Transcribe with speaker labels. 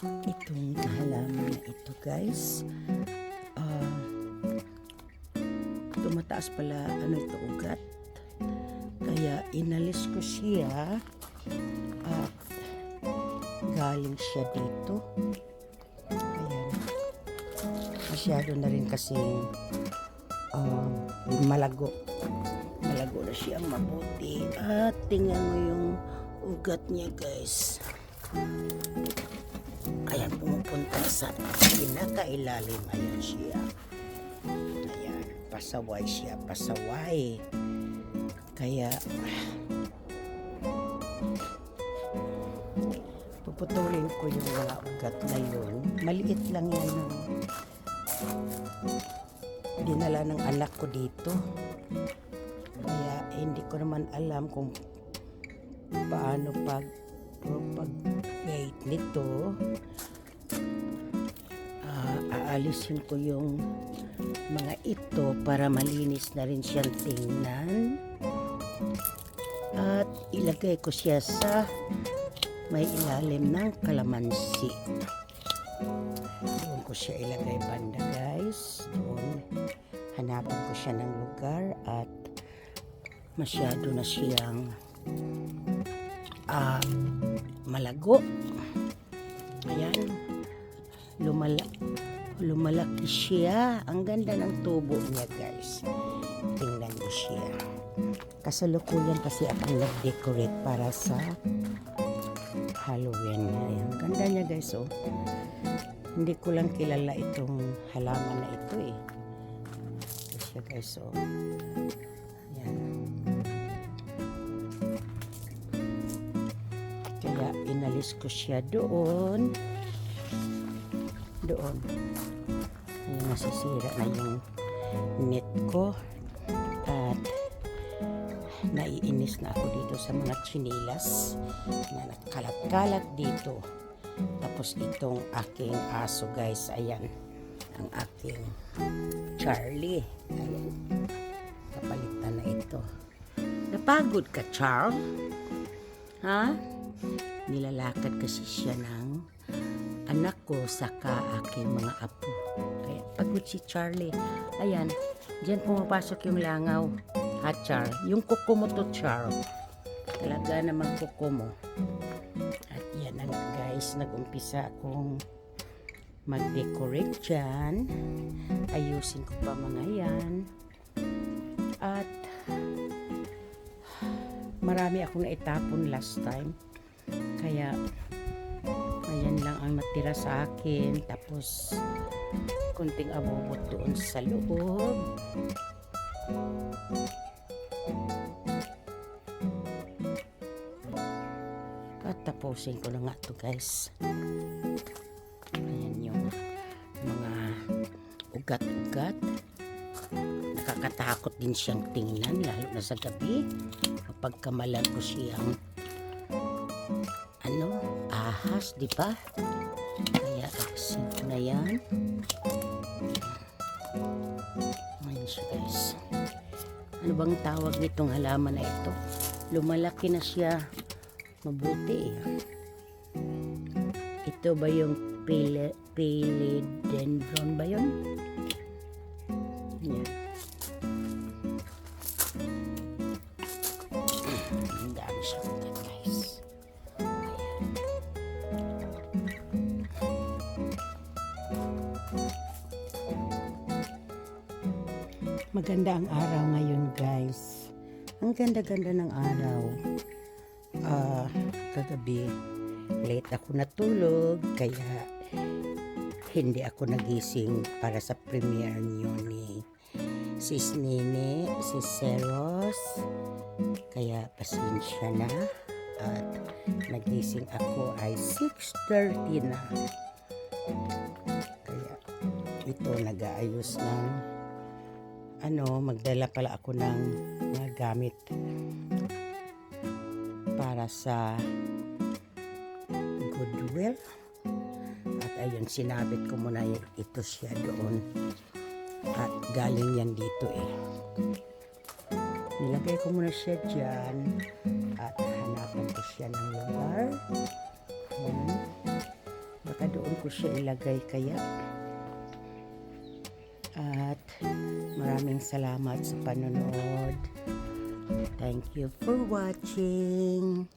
Speaker 1: itong halaman na ito guys. Ah, tumataas pala ano ito ugat. Kaya inalis ko siya at galing siya dito. Ayan. Masyado na rin kasing um, malago. Malago na siyang mabuti. At tingnan mo yung ugat niya guys. Ayan, pumupunta sa pinakailalim. Ayan siya. Ayan, pasaway siya, pasaway. Kaya, puputulin ko yung mga ugat na yun. Maliit lang yan. No? Dinala ng anak ko dito. Kaya, eh, hindi ko naman alam kung paano pag propagate nito. Ah, aalisin ko yung mga ito para malinis na rin siyang tingnan. At ilagay ko siya sa may ilalim ng kalamansi. Doon ko siya ilagay banda guys. Doon hanapan ko siya ng lugar at masyado na siyang ah, malago. Ayan. Lumala lumalaki siya. Ang ganda ng tubo niya, guys. Tingnan niyo siya. Kasalukuyan kasi akong nag-decorate para sa Halloween. Ayan. Ganda niya, guys, oh. Hindi ko lang kilala itong halaman na ito, eh. Ito siya, guys, oh. Ayan. Kaya inalis ko siya doon. Doon. Ayun, nasisira na yung net ko. At naiinis na ako dito sa mga chinilas na nakalat-kalat dito. Tapos itong aking aso guys, ayan. Ang aking Charlie. Ayan. Kapalitan na ito. Napagod ka, Charles? Ha? Nilalakad kasi siya ng anak ko saka aking mga apo. Kaya pagod si Charlie. Ayan, diyan pumapasok yung langaw. Ha, Char? Yung kuko mo to, Char. Talaga naman kuko mo. At yan ang guys, nag-umpisa akong mag-decorate dyan. Ayusin ko pa mga yan. At marami akong naitapon last time. Kaya ayan lang ang natira sa akin. Tapos kunting abubot doon sa loob. At tapusin ko na nga to guys. Ayan yung mga ugat-ugat. Nakakatakot din siyang tingnan lalo na sa gabi. Kapag kamalan ko siyang ano, ahas, di ba? Kaya alisin ko na yan. Ayan siya guys. Ano bang tawag nitong halaman na ito? Lumalaki na siya. Mabuti. Ito ba yung pili, philodendron ba yun? Yan. Ang dami siya guys. Maganda ang araw ngayon, guys. Ang ganda-ganda ng araw. Ah, kagabi, late ako natulog, kaya hindi ako nagising para sa premiere niyo ni Sis Nene, Sis Seros. Kaya pasensya na. At nagising ako ay 6.30 na. Kaya ito nag-aayos ng ano, magdala pala ako ng mga gamit para sa goodwill. At ayun, sinabit ko muna ito siya doon. At galing yan dito eh. Nilagay ko muna siya dyan. At hanapan ko siya ng lugar. Ayan. Baka siya ilagay kaya. At maraming salamat sa panonood. Thank you for watching.